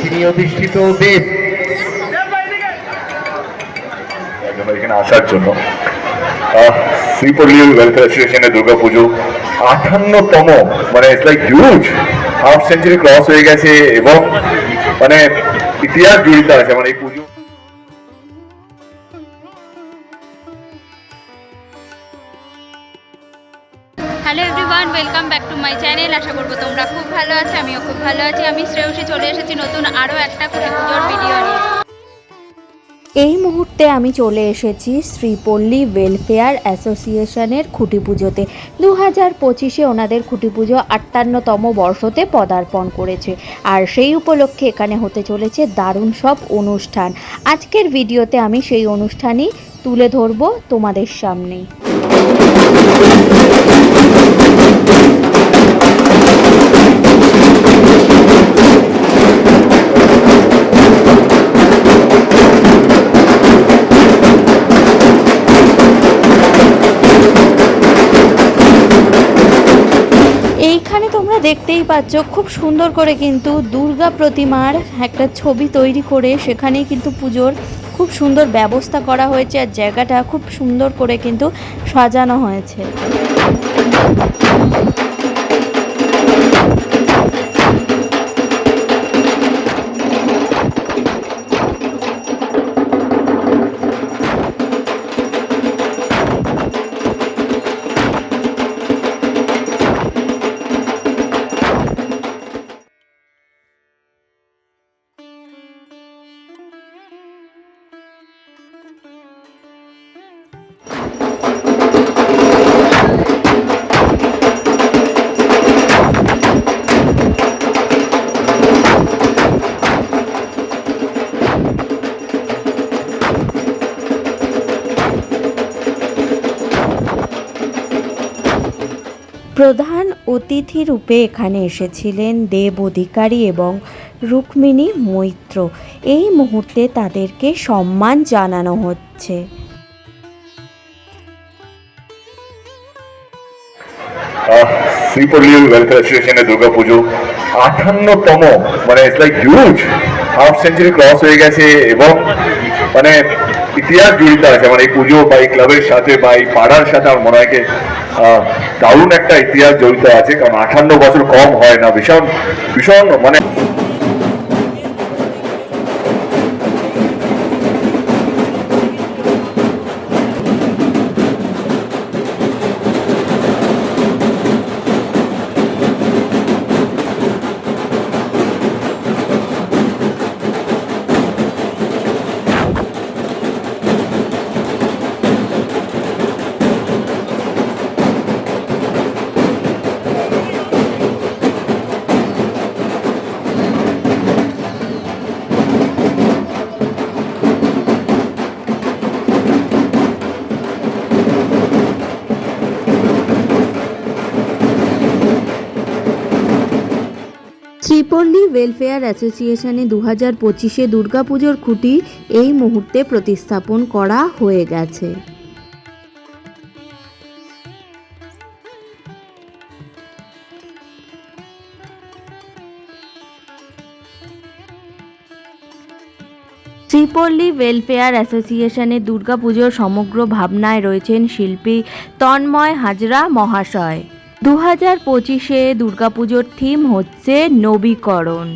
তিনি অধিষ্ঠিত দেব এখানে আসার জন্য। শ্রীপল্লী ওয়েলফেয়ার অ্যাসোসিয়েশনের আঠান্নতম মানে it's like huge half century cross হয়ে গেছে এবং মানে ইতিহাস জড়িত আছে মানে এই পুজো hello everyone welcome back to my channel আশা করব তোমরা খুব ভালো আছো, আমিও খুব ভালো আছি। আমি শ্রেয়সী চলে এসেছি নতুন আরও একটা কুড়ি পুজোর ভিডিও নিয়ে। এই মুহূর্তে আমি চলে এসেছি শ্রীপল্লী ওয়েলফেয়ার অ্যাসোসিয়েশনের খুঁটি পুজোতে। দু হাজার পঁচিশে ওনাদের খুঁটি পুজো আটান্নতম বর্ষতে পদার্পণ করেছে। আর সেই উপলক্ষে এখানে হতে চলেছে দারুণ সব অনুষ্ঠান। আজকের ভিডিওতে আমি সেই অনুষ্ঠানই তুলে ধরবো তোমাদের সামনে এইখানে তোমরা দেখতেই পাচ্ছ, খুব সুন্দর করে কিন্তু দুর্গা প্রতিমার একটা ছবি তৈরি করে সেখানেই কিন্তু পুজোর খুব সুন্দর ব্যবস্থা করা হয়েছে আর জায়গাটা খুব সুন্দর করে কিন্তু সাজানো হয়েছে। প্রধান অতিথি রূপে এখানে এসেছিলেন দেব অধিকারী এবং রুক্মিণী মৈত্র। এই মুহূর্তে তাদেরকে সম্মান জানানো হচ্ছে। দুর্গাপুজো। আঠান্নতম মানে it's like huge half century cross হয়ে গেছে এবং মানে ইতিহাস জড়িত আছে মানে এই পুজো বা এই ক্লাবের সাথে বা এই পাড়ার সাথে আমার মনে হয় দারুণ একটা ইতিহাস জড়িত আছে, কারণ আঠান্ন বছর কম হয় না, ভীষণ ভীষণ মানে শ্রীপল্লী ওয়েলফেয়ার অ্যাসোসিয়েশনে দু হাজার পঁচিশে দুর্গাপুজোর খুঁটি এই মুহূর্তে প্রতিস্থাপন করা হয়ে গেছে। শ্রীপল্লী ওয়েলফেয়ার অ্যাসোসিয়েশনে দুর্গাপুজোর সমগ্র ভাবনায় রয়েছেন শিল্পী তন্ময় হাজরা মহাশয়। দু হাজার পঁচিশে দুর্গাপুজোর থিম হচ্ছে নবীকরণ।